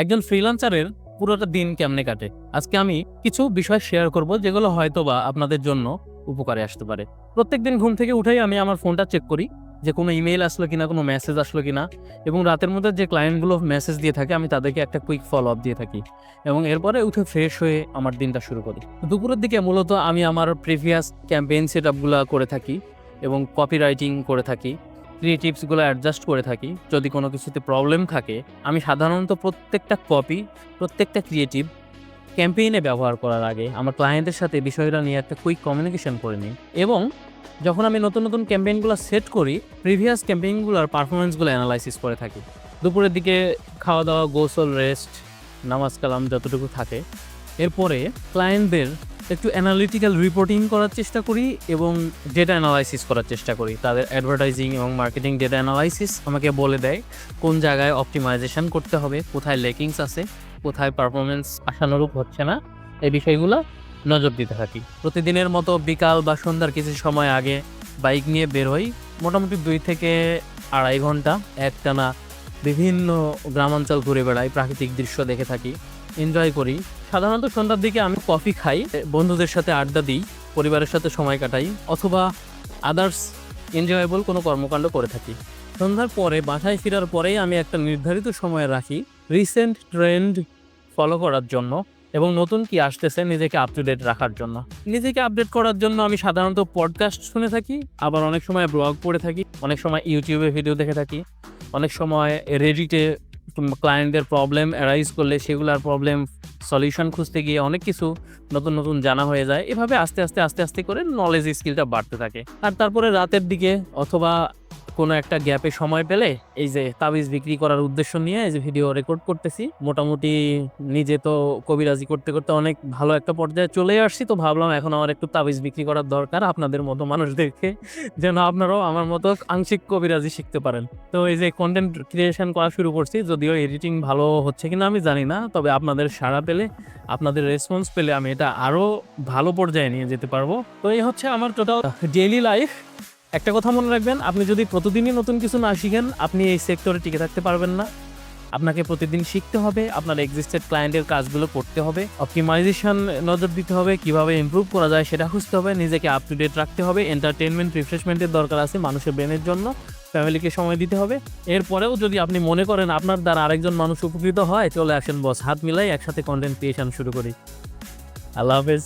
একজন ফ্রিল্যান্সারের পুরোটা দিন কেমনে কাটে? আজকে আমি কিছু বিষয় শেয়ার করব, যেগুলো হয়তো বা আপনাদের জন্য উপকারে আসতে পারে। প্রত্যেক দিন ঘুম থেকে উঠেই আমি আমার ফোনটা চেক করি যে কোনো ইমেল আসলো কিনা, কোনো মেসেজ আসলো কিনা এবং রাতের মধ্যে যে ক্লায়েন্টগুলো মেসেজ দিয়ে থাকে, আমি তাদেরকে একটা কুইক ফলো আপ দিয়ে থাকি এবং এরপরে উঠে ফ্রেশ হয়ে আমার দিনটা শুরু করি। দুপুরের দিকে মূলত আমি আমার প্রিভিয়াস ক্যাম্পেইন সেট আপগুলো করে থাকি এবং কপি রাইটিং করে থাকি। ক্রিয়েটিভসগুলো অ্যাডজাস্ট করে থাকি। যদি কোনো কিছুতে প্রবলেম থাকে, আমি সাধারণত প্রত্যেকটা কপি প্রত্যেকটা ক্রিয়েটিভ ক্যাম্পেইনে ব্যবহার করার আগে আমার ক্লায়েন্টের সাথে বিষয়টা নিয়ে একটা কুইক কমিউনিকেশন করে নিই। এবং যখন আমি নতুন নতুন ক্যাম্পেইনগুলো সেট করি প্রিভিয়াস ক্যাম্পেইনগুলোর পারফরমেন্সগুলো অ্যানালাইসিস করে থাকি। দুপুরের দিকে খাওয়া দাওয়া গোসল রেস্ট নামাজ কালাম যতটুকু থাকে। এরপরে ক্লায়েন্টদের একটু অ্যানালিটিক্যাল রিপোর্টিং করার চেষ্টা করি এবং ডেটা অ্যানালাইসিস করার চেষ্টা করি। তাদের অ্যাডভার্টাইজিং এবং মার্কেটিং ডেটা অ্যানালাইসিস আমাকে বলে দেয় কোন জায়গায় অপটিমাইজেশন করতে হবে, কোথায় লেকিংস আছে, কোথায় পারফরমেন্স আশানুরূপ হচ্ছে না, এই বিষয়গুলো নজর দিতে থাকি। প্রতিদিনের মতো বিকাল বা সন্ধ্যার কিছু সময় আগে বাইক নিয়ে বের হই, মোটামুটি দুই থেকে আড়াই ঘণ্টা একটানা বিভিন্ন গ্রামাঞ্চল ঘুরে বেড়াই, প্রাকৃতিক দৃশ্য দেখে থাকি এনজয় করি। সাধারণত সন্ধ্যার দিকে আমি কফি খাই, বন্ধুদের সাথে আড্ডা দিই, পরিবারের সাথে সময় কাটাই, অথবা আদার্স এনজয়েবল কোনো কর্মকাণ্ড করে থাকি। সন্ধ্যার পরে, বাসায় ফেরার পরেই আমি একটা নির্ধারিত সময় রাখি রিসেন্ট ট্রেন্ড ফলো করার জন্য এবং নতুন কি আসতেছে নিজেকে আপ টু ডেট রাখার জন্য। নিজেকে আপডেট করার জন্য আমি সাধারণত পডকাস্ট শুনে থাকি, আবার অনেক সময় ব্লগ পড়ে থাকি, অনেক সময় ইউটিউবে ভিডিও দেখে থাকি, অনেক সময় রেডিটে ক্লায়েন্টদের প্রবলেম অ্যারাইজ করলে সেগুলোর প্রবলেম সলিউশন খুঁজতে গিয়ে অনেক কিছু নতুন নতুন জানা হয়ে যায়। এভাবে আস্তে আস্তে আস্তে আস্তে করে নলেজ স্কিলটা বাড়তে থাকে। আর তারপরে রাতের দিকে অথবা কোনো একটা গ্যাপে সময় পেলে এই যে তাবিজ বিক্রি করার উদ্দেশ্য নিয়ে এই যে ভিডিও রেকর্ড করতেছি। মোটামুটি নিজে তো কবিরাজি করতে করতে অনেক ভালো একটা পর্যায়ে চলে আসছি তো ভাবলাম এখন আমার একটু তাবিজ বিক্রি করার দরকার আপনাদের মতো মানুষদেরকে, যেন আপনারাও আমার মতো আংশিক কবিরাজি শিখতে পারেন। তো এই যে কন্টেন্ট ক্রিয়েশন করা শুরু করছি, যদিও এডিটিং ভালো হচ্ছে কিনা আমি জানি না, তবে আপনাদের সাড়া পেলে, আপনাদের রেসপন্স পেলে আমি এটা আরও ভালো পর্যায়ে নিয়ে যেতে পারব। তো এই হচ্ছে আমার টোটাল ডেইলি লাইফ একটা কথা মনে রাখবেন, আপনি যদি প্রতিদিনই নতুন কিছু না শিখেন, আপনি এই সেক্টরে টিকে থাকতে পারবেন না। আপনাকে প্রতিদিন শিখতে হবে, আপনার এক্সিস্টেড ক্লায়েন্টের কাজগুলো করতে হবে অপটিমাইজেশন নজর দিতে হবে, কীভাবে ইমপ্রুভ করা যায় সেটা খুঁজতে হবে, নিজেকে আপ টু ডেট রাখতে হবে এন্টারটেনমেন্ট রিফ্রেশমেন্টের দরকার আছে মানুষের ব্রেনের জন্য ফ্যামিলিকে সময় দিতে হবে। এরপরেও যদি আপনি মনে করেন আপনার দ্বারা আরেকজন মানুষ উপকৃত হয়, চলে আসেন বস হাত মিলাই একসাথে কন্টেন্ট ক্রিয়েশন শুরু করি। আল্লাহ হাফেজ।